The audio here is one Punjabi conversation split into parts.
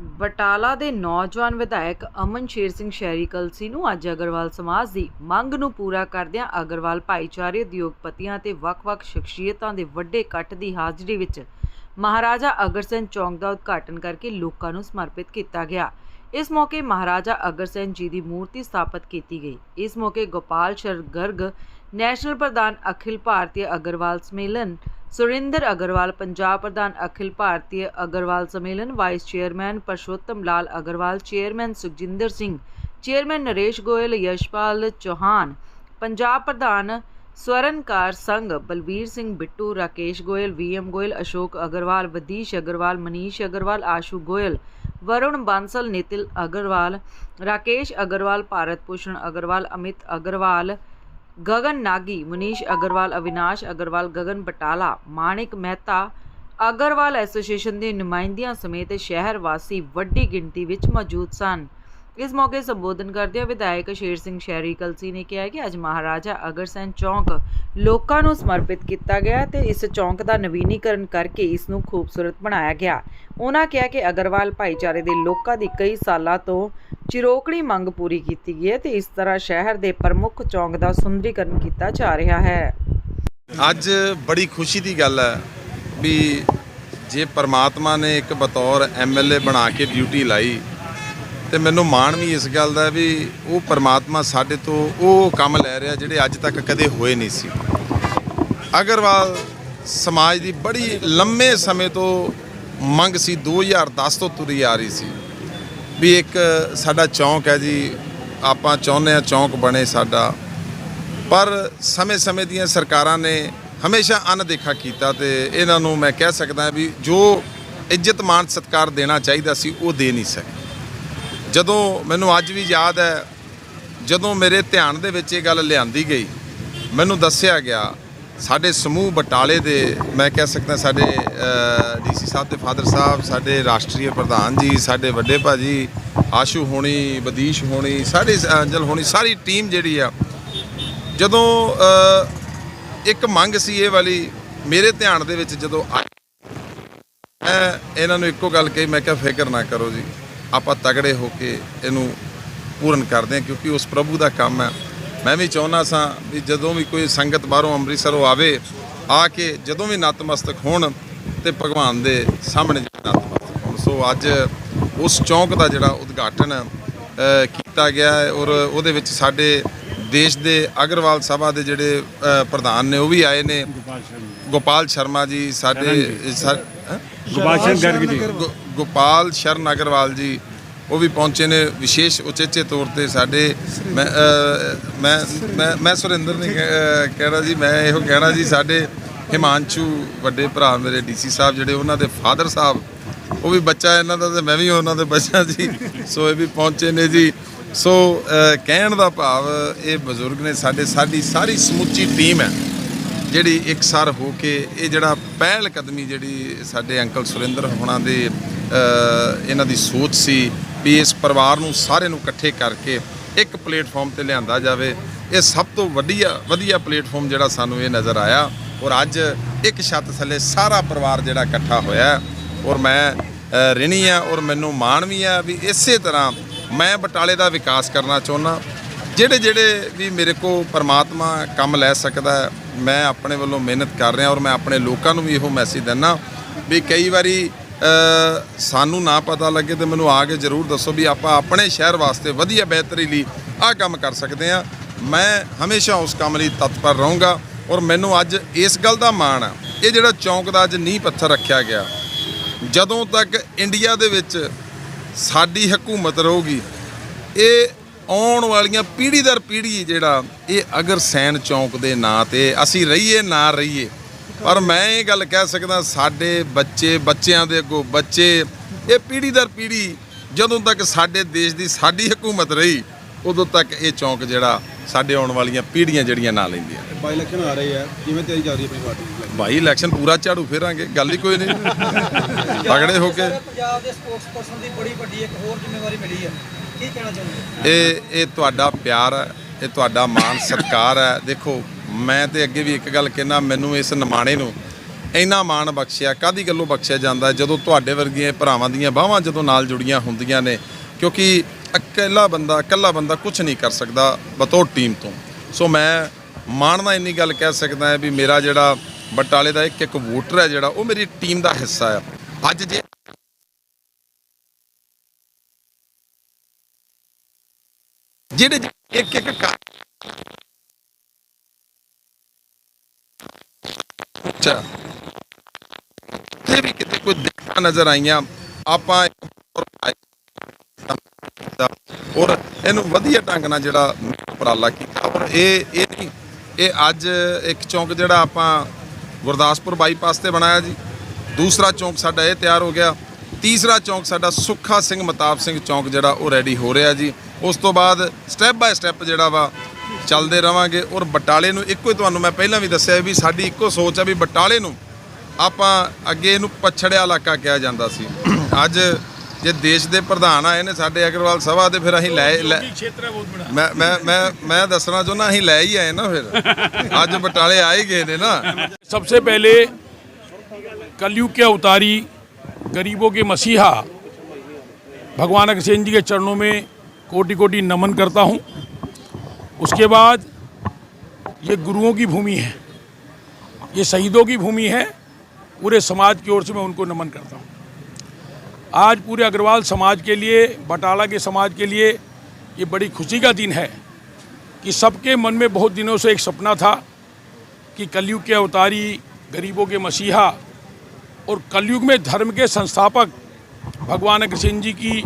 ਬਟਾਲਾ ਦੇ ਨੌਜਵਾਨ ਵਿਧਾਇਕ ਅਮਨ ਸ਼ੇਰ ਸਿੰਘ ਸ਼ਹਿਰੀ ਕਲਸੀ ਨੂੰ ਅੱਜ ਅਗਰਵਾਲ ਸਮਾਜ ਦੀ ਮੰਗ ਨੂੰ ਪੂਰਾ ਕਰਦਿਆਂ ਅਗਰਵਾਲ ਭਾਈਚਾਰੇ ਉਦਯੋਗਪਤੀਆਂ ਤੇ ਵੱਖ-ਵੱਖ ਸ਼ਖਸੀਅਤਾਂ ਦੇ ਵੱਡੇ ਇਕੱਠ ਦੀ ਹਾਜ਼ਰੀ ਵਿੱਚ ਮਹਾਰਾਜਾ ਅਗਰਸੈਨ ਚੌਂਕ ਦਾ ਉਦਘਾਟਨ ਕਰਕੇ ਲੋਕਾਂ ਨੂੰ ਸਮਰਪਿਤ ਕੀਤਾ ਗਿਆ। ਇਸ ਮੌਕੇ ਮਹਾਰਾਜਾ ਅਗਰਸੈਨ ਜੀ ਦੀ ਮੂਰਤੀ ਸਥਾਪਿਤ ਕੀਤੀ ਗਈ। ਇਸ ਮੌਕੇ ਗੋਪਾਲ ਸ਼ਰ ਗਰਗ ਨੈਸ਼ਨਲ ਪ੍ਰਧਾਨ ਅਖਿਲ ਭਾਰਤੀ ਅਗਰਵਾਲ ਸਮੇਲਨ ਸੁਰਿੰਦਰ ਅਗਰਵਾਲ, ਪੰਜਾਬ ਪ੍ਰਧਾਨ Akhil Bharatiya Agarwal Sammelan vice chairman Parshotam Lal Agarwal chairman Sukhjinder Singh chairman Naresh Goyal, Yashpal Chauhan, Punjab ਪ੍ਰਧਾਨ ਸਵਰਨਕਾਰ ਸੰਘ ਬਲਬੀਰ ਸਿੰਘ ਬਿੱਟੂ, ਰਾਕੇਸ਼ ਗੋਇਲ ਵੀਐਮ ਗੋਇਲ, ਅਸ਼ੋਕ ਅਗਰਵਾਲ, ਵਦੀਸ਼ ਅਗਰਵਾਲ, ਮਨੀਸ਼ ਅਗਰਵਾਲ, ਆਸ਼ੂ ਗੋਇਲ, ਵਰੁਣ ਬਾਂਸਲ, ਨਿਤਿਲ ਅਗਰਵਾਲ, ਰਾਕੇਸ਼ ਅਗਰਵਾਲ, ਭਾਰਤ ਭੂਸ਼ਣ ਅਗਰਵਾਲ, ਅਮਿਤ ਅਗਰਵਾਲ ਗਗਨ ਨਾਗੀ, ਮਨੀਸ਼ ਅਗਰਵਾਲ, ਅਵਿਨਾਸ਼ ਅਗਰਵਾਲ, ਗਗਨ ਬਟਾਲਾ, ਮਾਣਿਕ ਮਹਿਤਾ, ਅਗਰਵਾਲ ਐਸੋਸੀਏਸ਼ਨ ਦੇ ਨੁਮਾਇੰਦਿਆਂ ਸਮੇਤ ਸ਼ਹਿਰ ਵਾਸੀ ਵੱਡੀ ਗਿਣਤੀ ਵਿੱਚ ਮੌਜੂਦ ਸਨ। ਇਸ ਮੌਕੇ ਸੰਬੋਧਨ ਕਰਦਿਆਂ ਵਿਧਾਇਕ ਸ਼ੇਰ ਸਿੰਘ ਸ਼ਹਿਰੀ ਕਲਸੀ ਨੇ ਕਿਹਾ ਕਿ ਅੱਜ ਮਹਾਰਾਜਾ ਅਗਰਸੈਨ ਚੌਂਕ ਲੋਕਾਂ ਨੂੰ ਸਮਰਪਿਤ ਕੀਤਾ ਗਿਆ ਤੇ ਇਸ ਚੌਂਕ ਦਾ ਨਵੀਨੀਕਰਨ ਕਰਕੇ ਇਸ ਨੂੰ ਖੂਬਸੂਰਤ ਬਣਾਇਆ ਗਿਆ। ਉਹਨਾਂ ਕਿਹਾ ਕਿ ਅਗਰਵਾਲ ਭਾਈਚਾਰੇ ਦੇ ਲੋਕਾਂ ਦੀ ਕਈ ਸਾਲਾਂ ਤੋਂ ਚਿਰੋਕੜੀ ਮੰਗ ਪੂਰੀ ਕੀਤੀ ਗਈ ਹੈ ਤੇ ਇਸ ਤਰ੍ਹਾਂ ਸ਼ਹਿਰ ਦੇ ਪ੍ਰਮੁੱਖ ਚੌਂਕ ਦਾ ਸੁੰਦਰੀਕਰਨ ਕੀਤਾ ਜਾ ਰਿਹਾ ਹੈ। ਅੱਜ ਬੜੀ ਖੁਸ਼ੀ ਦੀ ਗੱਲ ਹੈ ਵੀ ਜੇ ਪਰਮਾਤਮਾ ਨੇ ਇੱਕ ਬਤੌਰ ਐਮਐਲਏ ਬਣਾ ਕੇ ਡਿਊਟੀ ਲਾਈ ਤੇ ਮੈਨੂੰ ਮਾਣ ਵੀ ਇਸ ਗੱਲ ਦਾ ਵੀ ਉਹ ਪਰਮਾਤਮਾ ਸਾਡੇ ਤੋਂ ਉਹ ਕੰਮ ਲੈ ਰਿਹਾ ਜਿਹੜੇ ਅੱਜ ਤੱਕ ਕਦੇ ਹੋਏ ਨਹੀਂ ਸੀ। ਅਗਰਵਾਲ ਸਮਾਜ ਦੀ ਬੜੀ ਲੰਮੇ ਸਮੇਂ ਤੋਂ ਮੰਗ ਸੀ 2010 ਤੋਂ ਤੁਰੀ ਆ ਰਹੀ ਸੀ ਵੀ ਇੱਕ ਸਾਡਾ ਚੌਂਕ ਹੈ ਜੀ, ਆਪਾਂ ਚਾਹੁੰਦੇ ਆ ਚੌਂਕ ਬਣੇ ਸਾਡਾ। ਪਰ ਸਮੇਂ-ਸਮੇਂ ਦੀਆਂ ਸਰਕਾਰਾਂ ਨੇ ਹਮੇਸ਼ਾ ਅਣਦੇਖਾ ਕੀਤਾ ਤੇ ਇਹਨਾਂ ਨੂੰ ਮੈਂ ਕਹਿ ਸਕਦਾ ਵੀ ਜੋ ਇੱਜ਼ਤ ਮਾਣ ਸਤਿਕਾਰ ਦੇਣਾ ਚਾਹੀਦਾ ਸੀ, ਉਹ ਦੇ ਨਹੀਂ ਸਕੇ। ਜਦੋਂ ਮੈਨੂੰ ਅੱਜ ਵੀ ਯਾਦ ਹੈ, ਜਦੋਂ ਮੇਰੇ ਧਿਆਨ ਦੇ ਵਿੱਚ ਇਹ ਗੱਲ ਲਿਆਂਦੀ ਗਈ, ਮੈਨੂੰ ਦੱਸਿਆ ਗਿਆ, ਸਾਡੇ ਸਮੂਹ ਬਟਾਲੇ ਦੇ, ਮੈਂ ਕਹਿ ਸਕਦਾ ਸਾਡੇ ਡੀਸੀ ਸਾਹਿਬ ਦੇ ਫਾਦਰ ਸਾਹਿਬ, ਸਾਡੇ ਰਾਸ਼ਟਰੀ ਪ੍ਰਧਾਨ ਜੀ, ਸਾਡੇ ਵੱਡੇ ਭਾਜੀ, ਆਸ਼ੂ ਹੋਣੀ, ਬਦੀਸ਼ ਹੋਣੀ, ਸਾਡੀ ਅੰਜਲ ਹੋਣੀ, ਸਾਰੀ ਟੀਮ ਜਿਹੜੀ ਆ, ਜਦੋਂ ਇੱਕ ਮੰਗ ਸੀ ਇਹ ਵਾਲੀ, ਮੇਰੇ ਧਿਆਨ ਦੇ ਵਿੱਚ ਜਦੋਂ ਆਈ, ਮੈਂ ਇਹਨਾਂ ਨੂੰ ਇੱਕੋ ਗੱਲ ਕਹੀ, ਮੈਂ ਕਿਹਾ, ਫਿਕਰ ਨਾ ਕਰੋ ਜੀ। ਆਪਾਂ ਤਗੜੇ ਹੋ ਕੇ ਇਹਨੂੰ ਪੂਰਨ ਕਰਦੇ ਹਾਂ, ਕਿਉਂਕਿ ਉਸ ਪ੍ਰਭੂ ਦਾ ਕੰਮ ਹੈ। ਮੈਂ ਵੀ ਚਾਹੁੰਦਾ ਸਾਂ ਵੀ ਜਦੋਂ ਵੀ ਕੋਈ ਸੰਗਤ ਬਾਹਰੋਂ ਅੰਮ੍ਰਿਤਸਰੋਂ ਆਵੇ, ਆ ਕੇ ਜਦੋਂ ਵੀ ਨਤਮਸਤਕ ਹੋਣ ਤੇ ਭਗਵਾਨ ਦੇ ਸਾਹਮਣੇ ਨਤਮਸਤਕ ਹੋਣ। ਸੋ ਅੱਜ ਉਸ ਚੌਂਕ ਦਾ ਜਿਹੜਾ ਉਦਘਾਟਨ ਕੀਤਾ ਗਿਆ ਹੈ ਔਰ ਉਹਦੇ ਵਿੱਚ ਸਾਡੇ ਦੇਸ਼ ਦੇ ਅਗਰਵਾਲ ਸਭਾ ਦੇ ਜਿਹੜੇ ਪ੍ਰਧਾਨ ਨੇ ਉਹ ਵੀ ਆਏ ਨੇ। ਗੋਪਾਲ ਸ਼ਰਮਾ ਜੀ। ਸਾਡੇ ਸਾ- ਹੈਂ? ਗੁਬਾਸ਼ਨ ਗਰਗ ਜੀ। ਗੋ- ਗੋਪਾਲ ਸ਼ਰਨ ਅਗਰਵਾਲ ਜੀ ਉਹ ਵੀ ਪਹੁੰਚੇ ਨੇ ਵਿਸ਼ੇਸ਼ ਉਚੇਚੇ ਤੌਰ ਤੇ ਸਾਡੇ। ਮੈਂ ਮੈਂ ਮੈਂ ਸੁਰਿੰਦਰ ਨੇ ਕਹਿਣਾ ਜੀ ਮੈਂ ਇਹੋ ਕਹਿਣਾ ਜੀ ਸਾਡੇ ਹਿਮਾਂਸ਼ੂ ਵੱਡੇ ਭਰਾ ਮੇਰੇ ਡੀਸੀ ਸਾਹਿਬ ਜਿਹੜੇ ਉਹਨਾਂ ਦੇ ਫਾਦਰ ਸਾਹਿਬ ਉਹ ਵੀ ਬੱਚਾ ਇਹਨਾਂ ਦਾ ਤੇ ਮੈਂ ਵੀ ਉਹਨਾਂ ਦੇ ਬੱਚਾ ਜੀ। ਸੋ ਇਹ ਵੀ ਪਹੁੰਚੇ ਨੇ ਜੀ। ਸੋ ਕਹਿਣ ਦਾ ਭਾਵ ਇਹ ਬਜ਼ੁਰਗ ਨੇ ਸਾਡੇ ਸਾਡੀ ਸਾਰੀ ਸਮੁੱਚੀ ਟੀਮ ਹੈ, ਜਿਹੜੀ ਇਕਸਰ ਹੋ ਕੇ ਇਹ ਜਿਹੜਾ ਪਹਿਲ ਕਦਮੀ ਜਿਹੜੀ ਸਾਡੇ ਅੰਕਲ ਸੁਰਿੰਦਰ ਹੋਣਾ ਦੇ ਇਹਨਾਂ ਦੀ ਸੋਚ ਸੀ ਵੀ ਇਸ ਪਰਿਵਾਰ ਨੂੰ ਸਾਰੇ ਨੂੰ ਇਕੱਠੇ ਕਰਕੇ ਇੱਕ ਪਲੇਟਫਾਰਮ ਤੇ ਲਿਆਂਦਾ ਜਾਵੇ। ਇਹ ਸਭ ਤੋਂ ਵਧੀਆ ਵਧੀਆ ਪਲੇਟਫਾਰਮ ਜਿਹੜਾ ਸਾਨੂੰ ਇਹ ਨਜ਼ਰ ਆਇਆ ਔਰ ਅੱਜ ਇੱਕ ਛੱਤ ਥੱਲੇ ਸਾਰਾ ਪਰਿਵਾਰ ਜਿਹੜਾ ਇਕੱਠਾ ਹੋਇਆ ਔਰ ਮੈਂ ਰਿਣੀ ਆ ਔਰ ਮੈਨੂੰ ਮਾਣ ਵੀ ਆ ਵੀ ਇਸੇ ਤਰ੍ਹਾਂ ਮੈਂ ਬਟਾਲੇ ਦਾ ਵਿਕਾਸ ਕਰਨਾ ਚਾਹੁੰਦਾ। ਜਿਹੜੇ ਜਿਹੜੇ ਵੀ ਮੇਰੇ ਕੋ ਪਰਮਾਤਮਾ ਕੰਮ ਲੈ ਸਕਦਾ ਮੈਂ ਆਪਣੇ ਵੱਲੋਂ ਮਿਹਨਤ ਕਰ ਰਿਹਾ ਔਰ ਮੈਂ ਆਪਣੇ ਲੋਕਾਂ ਨੂੰ ਵੀ ਇਹੋ ਮੈਸੇਜ ਦਿੰਦਾ ਵੀ ਕਈ ਵਾਰੀ ਸਾਨੂੰ ਨਾ ਪਤਾ ਲੱਗੇ ਤੇ ਮੈਨੂੰ ਆ ਕੇ ਜ਼ਰੂਰ ਦੱਸੋ ਵੀ ਆਪਾਂ ਆਪਣੇ ਸ਼ਹਿਰ ਵਾਸਤੇ ਵਧੀਆ, ਬਿਹਤਰੀ ਲਈ ਆਹ ਕੰਮ ਕਰ ਸਕਦੇ ਆ ਮੈਂ ਹਮੇਸ਼ਾ ਉਸ ਕੰਮ ਲਈ ਤਤਪਰ ਰਹੂੰਗਾ ਔਰ ਮੈਨੂੰ ਅੱਜ ਇਸ ਗੱਲ ਦਾ ਮਾਣ ਆ। ਇਹ ਜਿਹੜਾ ਚੌਂਕ ਦਾ ਅੱਜ ਨੀਂਹ ਪੱਥਰ ਰੱਖਿਆ ਗਿਆ। ਜਦੋਂ ਤੱਕ ਇੰਡੀਆ ਦੇ ਵਿੱਚ ਸਾਡੀ ਹਕੂਮਤ ਰਹੂਗੀ। ਇਹ ਆਉਣ ਵਾਲੀਆਂ ਪੀੜ੍ਹੀ ਦਰ ਪੀੜ੍ਹੀ ਜਿਹੜਾ, ਇਹ ਅਗਰ ਸੈਨ ਚੌਂਕ ਦੇ ਨਾਂ ਤੇ ਅਸੀਂ ਰਹੀਏ, ਨਾ ਰਹੀਏ। ਪਰ ਮੈਂ ਇਹ ਗੱਲ ਕਹਿ ਸਕਦਾ, ਸਾਡੇ ਬੱਚੇ, ਬੱਚਿਆਂ ਦੇ ਅੱਗੋਂ ਬੱਚੇ, ਇਹ ਪੀੜ੍ਹੀ ਦਰ ਪੀੜ੍ਹੀ ਜਦੋਂ ਤੱਕ ਸਾਡੇ ਦੇਸ਼ ਦੀ ਸਾਡੀ ਹਕੂਮਤ ਰਹੀ, ਉਦੋਂ ਤੱਕ ਇਹ ਚੌਂਕ ਜਿਹੜਾ ਸਾਡੇ ਆਉਣ ਵਾਲੀਆਂ ਪੀੜ੍ਹੀਆਂ ਜਿਹੜੀਆਂ ਨਾ ਲੈਂਦੀਆਂ। ਬਾਈ ਇਲੈਕਸ਼ਨ ਆ ਰਹੀ ਹੈ। ਕਿਵੇਂ ਤਿਆਰੀ ਚੱਲ ਰਹੀ ਹੈ ਆਪਣੀ ਪਾਰਟੀ ਭਾਈ ਇਲੈਕਸ਼ਨ ਪੂਰਾ ਝਾੜੂ ਫੇਰਾਂਗੇ ਗੱਲ ਹੀ ਕੋਈ ਨਹੀਂ। ਤਗੜੇ ਹੋ ਕੇ। ਪੰਜਾਬ ਦੇ ਸਪੋਰਟਸ ਪਰਸਨ ਦੀ ਬੜੀ ਵੱਡੀ ਇੱਕ ਹੋਰ ਜ਼ਿੰਮੇਵਾਰੀ ਮਿਲੀ ਹੈ। ਕੀ ਕਹਿਣਾ ਚਾਹੁੰਦੇ ਇਹ ਇਹ ਤੁਹਾਡਾ ਪਿਆਰ ਹੈ ਇਹ ਤੁਹਾਡਾ ਮਾਣ ਸਤਿਕਾਰ ਹੈ। ਦੇਖੋ ਮੈਂ ਤੇ ਅੱਗੇ ਵੀ ਇੱਕ ਗੱਲ ਕਹਿਣਾ ਮੈਨੂੰ ਇਸ ਨਿਮਾਣੇ ਨੂੰ ਇੰਨਾ ਮਾਣ ਬਖਸ਼ਿਆ ਕਾਦੀ ਗੱਲੋਂ ਬਖਸ਼ਿਆ ਜਾਂਦਾ? ਜਦੋਂ ਤੁਹਾਡੇ ਵਰਗੀਆਂ ਭਰਾਵਾਂ ਦੀਆਂ ਬਾਹਾਂ ਜਦੋਂ ਨਾਲ ਜੁੜੀਆਂ ਹੁੰਦੀਆਂ ਨੇ ਕਿਉਂਕਿ ਇਕੱਲਾ ਬੰਦਾ ਇਕੱਲਾ ਬੰਦਾ ਕੁਝ ਨਹੀਂ ਕਰ ਸਕਦਾ ਬਤੌਰ ਟੀਮ ਤੋਂ। ਸੋ ਮੈਂ ਮਾਣ ਨਾਲ ਇੰਨੀ ਗੱਲ ਕਹਿ ਸਕਦਾ ਹਾਂ ਵੀ ਮੇਰਾ ਜਿਹੜਾ ਬਟਾਲੇ ਦਾ ਇੱਕ ਇੱਕ ਵੋਟਰ ਹੈ ਜਿਹੜਾ, ਉਹ ਮੇਰੀ ਟੀਮ ਦਾ ਹਿੱਸਾ ਆ। ਅੱਜ ਜੇ ਜਿਹੜੇ ਇੱਕ ਇੱਕ ਘਰ ਅੱਛਾ। ਤੇ ਵੀ ਕਿਤੇ ਕੋਈ ਦਿੱਕਤਾਂ ਨਜ਼ਰ ਆਈਆਂ, ਆਪਾਂ ਔਰ ਇਹਨੂੰ ਵਧੀਆ ਢੰਗ ਨਾਲ ਜਿਹੜਾ ਉਪਰਾਲਾ ਕੀਤਾ। ਔਰ ਇਹ ਇਹ ਨਹੀਂ, ਇਹ ਅੱਜ ਇੱਕ ਚੌਂਕ ਜਿਹੜਾ ਆਪਾਂ ਗੁਰਦਾਸਪੁਰ ਬਾਈਪਾਸ ਤੇ ਬਣਾਇਆ ਜੀ। ਦੂਸਰਾ ਚੌਂਕ ਸਾਡਾ ਇਹ ਤਿਆਰ ਹੋ ਗਿਆ। ਤੀਸਰਾ ਚੌਂਕ ਸਾਡਾ ਸੁੱਖਾ ਸਿੰਘ ਮਤਾਬ ਸਿੰਘ ਚੌਂਕ ਜਿਹੜਾ ਉਹ ਰੈਡੀ ਹੋ ਰਿਹਾ ਜੀ। ਉਸ ਤੋਂ ਬਾਅਦ ਸਟੈਪ ਬਾਏ ਸਟੈਪ ਜਿਹੜਾ ਵਾ ਚੱਲਦੇ ਰਵਾਂਗੇ ਔਰ ਬਟਾਲੇ ਨੂੰ ਇੱਕੋ ਹੀ ਤੁਹਾਨੂੰ ਮੈਂ ਪਹਿਲਾਂ ਵੀ ਦੱਸਿਆ ਵੀ ਸਾਡੀ ਇੱਕੋ ਸੋਚ ਹੈ ਵੀ ਬਟਾਲੇ ਨੂੰ ਆਪਾਂ ਅੱਗੇ ਇਹਨੂੰ ਪਛੜਿਆ ਇਲਾਕਾ ਕਿਹਾ ਜਾਂਦਾ ਸੀ। ਅੱਜ ਜੇ ਦੇਸ਼ ਦੇ ਪ੍ਰਧਾਨ ਆਏ ਨੇ ਸਾਡੇ ਅਗਰਵਾਲ ਸਭਾ ਦੇ ਫਿਰ ਅਸੀਂ ਲੈ ਲੈ- ਮੈਂ ਮੈਂ ਮੈਂ ਮੈਂ ਦੱਸਣਾ ਚਾਹੁੰਦਾ ਅਸੀਂ ਲੈ ਹੀ ਆਏ ਨਾ ਫਿਰ। ਅੱਜ ਬਟਾਲੇ ਆ ਹੀ ਗਏ ਨੇ ਨਾ। सबसे पहले कलयुग के अवतारी, गरीबों के मसीहा, भगवान अग्रसेन जी के चरणों में कोटि कोटि नमन करता हूँ। उसके बाद ये गुरुओं की भूमि है, ये शहीदों की भूमि है, पूरे समाज की ओर से मैं उनको नमन करता हूँ। आज पूरे अग्रवाल समाज के लिए, बटाला के समाज के लिए ये बड़ी खुशी का दिन है कि सबके मन में बहुत दिनों से एक सपना था कि कलयुग के अवतारी, गरीबों के मसीहा और कलयुग में धर्म के संस्थापक भगवान कृष्ण जी की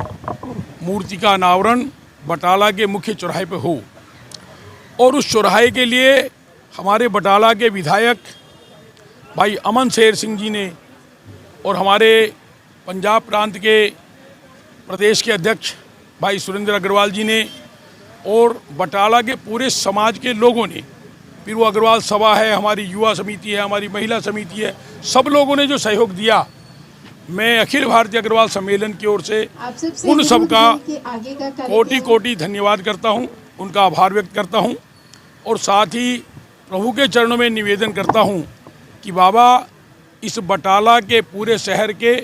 मूर्ति का अनावरण बटाला के मुख्य चौराहे पर हो। और उस चौराहे के लिए हमारे बटाला के विधायक भाई अमन शेर सिंह जी ने और हमारे पंजाब प्रांत के प्रदेश के अध्यक्ष भाई सुरेंद्र अग्रवाल जी ने और बटाला के पूरे समाज के लोगों ने वो अग्रवाल सभा है हमारी युवा समिति है हमारी महिला समिति है सब लोगों ने जो सहयोग दिया। मैं अखिल भारतीय अग्रवाल सम्मेलन की ओर से उन आगे का कोटि कोटि धन्यवाद करता हूँ उनका आभार व्यक्त करता हूँ और साथ ही प्रभु के चरणों में निवेदन करता हूँ कि बाबा इस बटाला के पूरे शहर के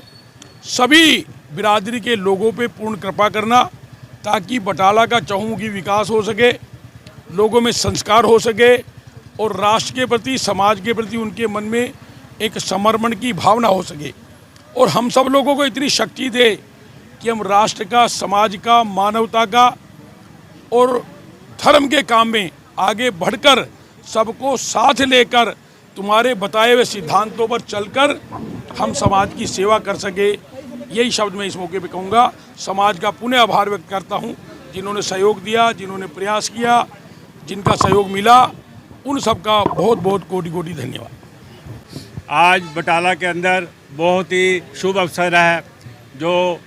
सभी बिरादरी के लोगों पे पूर्ण कृपा करना ताकि बटाला का चहुमुखी विकास हो सके लोगों में संस्कार हो सके और राष्ट्र के प्रति, समाज के प्रति उनके मन में एक समर्पण की भावना हो सके। और हम सब लोगों को इतनी शक्ति दे कि हम राष्ट्र का, समाज का, मानवता का और धर्म के काम में आगे बढ़कर सबको साथ लेकर तुम्हारे बताए हुए सिद्धांतों पर चलकर हम समाज की सेवा कर सके। यही शब्द मैं इस मौके पे कहूँगा। समाज का पुनः आभार व्यक्त करता हूँ। जिन्होंने सहयोग दिया, जिन्होंने प्रयास किया, जिनका सहयोग मिला उन सबका बहुत बहुत कोटि कोटि धन्यवाद। आज बटाला के अंदर बहुत ही शुभ अवसर है, जो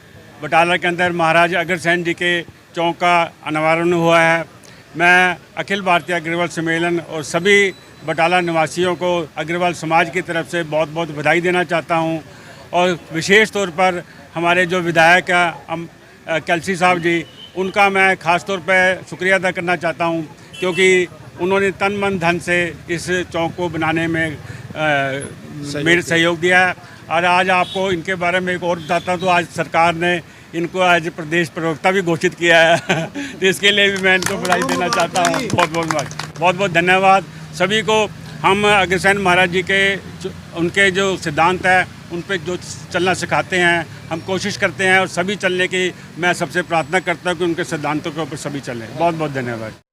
बटाला के अंदर महाराज अग्रसेन जी के चौक का अनावरण हुआ है। मैं अखिल भारतीय अग्रवाल सम्मेलन और सभी बटाला निवासियों को अग्रवाल समाज की तरफ़ से बहुत बहुत बधाई देना चाहता हूँ। और विशेष तौर पर हमारे जो विधायक कलसी साहब जी, उनका मैं ख़ास तौर पर शुक्रिया अदा करना चाहता हूँ, क्योंकि उन्होंने तन मन धन से इस चौक को बनाने में अ, मेरे सहयोग दिया है। और आज आपको इनके बारे में एक और बताता हूँ तो आज सरकार ने इनको आज प्रदेश प्रवक्ता भी घोषित किया है। तो इसके लिए भी मैं इनको बधाई देना चाहता हूँ। बहुत बहुत बहुत बहुत धन्यवाद। सभी को हम अग्रसेन महाराज जी के उनके जो सिद्धांत है उन पर जो चलना सिखाते हैं हम कोशिश करते हैं और सभी चलने की मैं सबसे प्रार्थना करता हूँ कि उनके सिद्धांतों के ऊपर सभी चलें। बहुत बहुत धन्यवाद।